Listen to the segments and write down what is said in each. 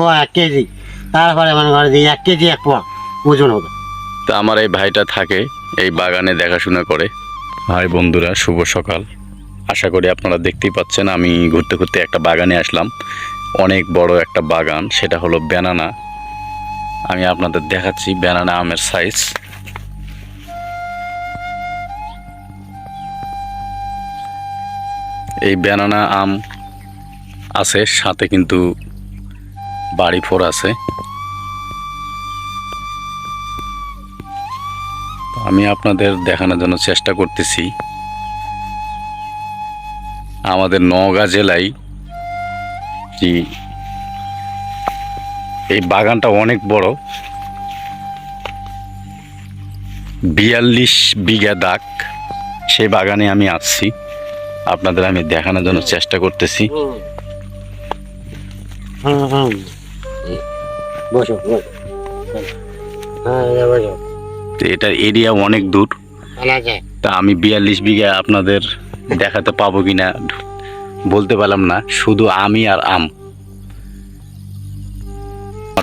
পোয়া এক কেজি। তারপরে মনে করে যে এক কেজি এক পোয়া ওজন হবে। তো আমার এই ভাইটা থাকে, এই বাগানে দেখাশোনা করে। হাই বন্ধুরা, শুভ সকাল। আশা করি আপনারা দেখতেই পাচ্ছেন, আমি ঘুরতে ঘুরতে একটা বাগানে আসলাম। অনেক বড় একটা বাগান, সেটা হলো ব্যানানা। আমি আপনাদের দেখাচ্ছি ব্যানানা আমের সাইজ এই ব্যানানা আম আছে, সাথে কিন্তু বাড়ি ফোর আছে। আমি আপনাদের দেখানোর জন্য চেষ্টা করতেছি। আমাদের নওগাঁ জেলায় কি এই বাগানটা অনেক বড়। বিয়াল্লিশ বিঘা দাগ সেই বাগানে আমি আসছি আপনাদের আমি দেখানোর জন্য চেষ্টা করতেছি। বসো বসো। হ্যাঁ বসো। তো এটার এরিয়া অনেক দূর। তা আমি বিয়াল্লিশ বিঘা আপনাদের দেখাতে পাবো কিনা বলতে পারলাম না শুধু আমি আর আম।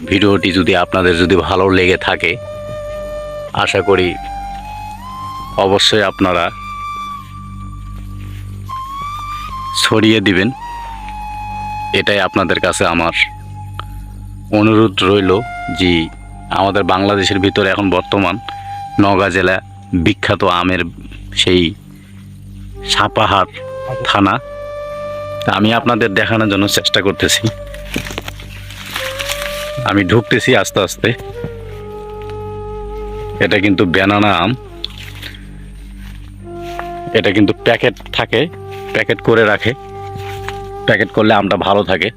ভিডিওটি যদি আপনাদের যদি ভালো লেগে থাকে আশা করি অবশ্যই আপনারা ছড়িয়ে দিবেন। এটাই আপনাদের কাছে আমার অনুরোধ রইল যে আমাদের বাংলাদেশের ভিতরে এখন বর্তমান নওগাঁ জেলা বিখ্যাত আমের সেই সাপাহার থানা। আমি আপনাদের দেখানোর জন্য চেষ্টা করতেছি। আমি ঢুকতেছি আস্তে আস্তে। এটা কিন্তু ব্যানানা আম। এটা কিন্তু প্যাকেট থাকে, প্যাকেট করে রাখে। প্যাকেট করলে আমটা ভালো থাকে।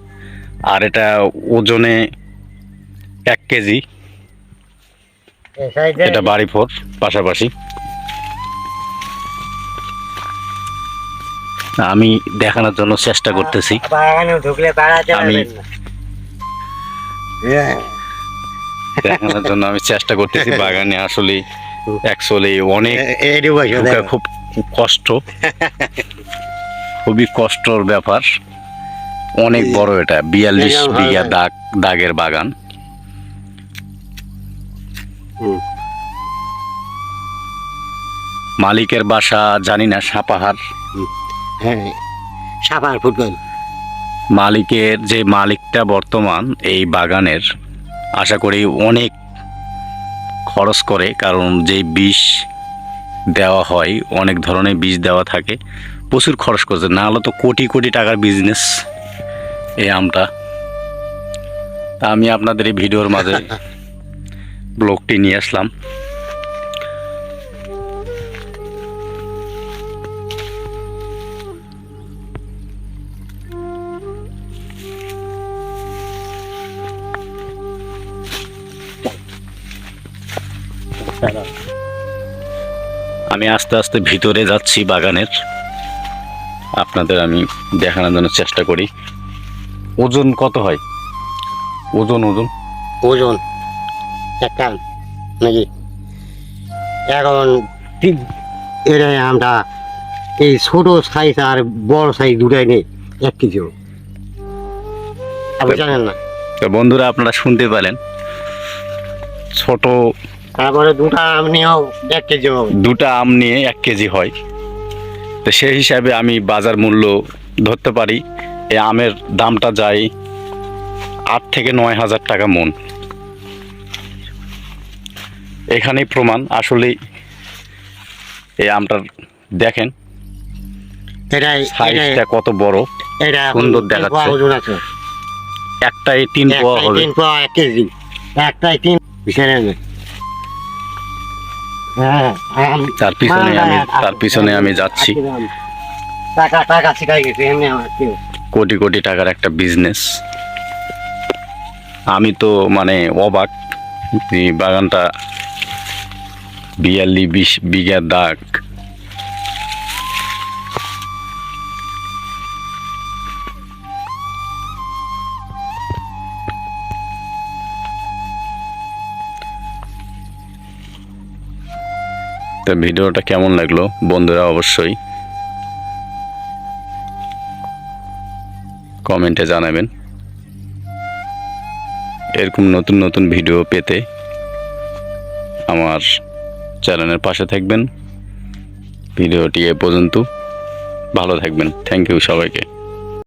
আর এটা ওজনে এক কেজি। এটা বাড়ি ফোর পাশাপাশি। আমি দেখানোর জন্য চেষ্টা করতেছি। আমি- হ্যাঁ দেখানোর জন্য আমি চেষ্টা করতেছি বাগানে আসলে অ্যাকচুয়ালি অনেক খুব কষ্ট। খুবই কষ্টর ব্যাপার। অনেক বড় এটা বিয়াল্লিশ বিঘা দাগ দাগের বাগান। মালিকের বাসা জানি না সাপাহার। হ্যাঁ সাপার ফুটবল। মালিকের যে মালিকটা বর্তমান এই বাগানের আশা করি অনেক খরচ করে কারণ যে বিষ দেওয়া হয় অনেক ধরনের বীজ দেওয়া থাকে প্রচুর খরচ করছে। না হলে তো কোটি কোটি টাকার বিজনেস এই আমটা। তা আমি আপনাদের এই ভিডিওর মাঝে ব্লগটি নিয়ে আসলাম। আমি আস্তে আস্তে ভিতরে যাচ্ছি বাগানের। আপনাদের আমি দেখানোর জন্য চেষ্টা করি। ওজন কত হয়? ওজন ওজন? ওজন? একটা নাকি? এখন এটাই আমরা এই ছোট সাইজ আর বড় সাইজ দুটাই নেই এক কেজি আপনি জানেন না? তো বন্ধুরা আপনারা শুনতে পেলেন। ছোট তারপরে দুটা আম নিয়েও এক কেজি হবে। দুটা আম নিয়ে এক কেজি হয়। তো সেই হিসাবে আমি বাজার মূল্য ধরতে পারি। এই আমের দামটা যায় আট থেকে নয় হাজার টাকা মন। এখানেই প্রমাণ। আসলেই এই আমটার দেখেন সাইজটা কত বড় সুন্দর দেখাচ্ছে। একটাই তিন পোয়া হবে। তিন পোয়া এক কেজি। একটাই তিন বিশাল হ্যাঁ আম তার পিছনে আমি তার পিছনে আমি যাচ্ছি। টাকা টাকা শিখাই গেছে এমনি আমার কোটি কোটি টাকার একটা বিজনেস আমি তো মানে অবাক বাগানটা বিয়াল্লিশ বিশ বিঘা দাগ। ভিডিওটা কেমন লাগল? বন্ধুরা অবশ্যই কমেন্টে জানাবেন। এরকম নতুন নতুন ভিডিও পেতে আমার চ্যানেলের পাশে থাকবেন। ভিডিওটি এ পর্যন্ত। ভালো থাকবেন। থ্যাংক ইউ সবাইকে।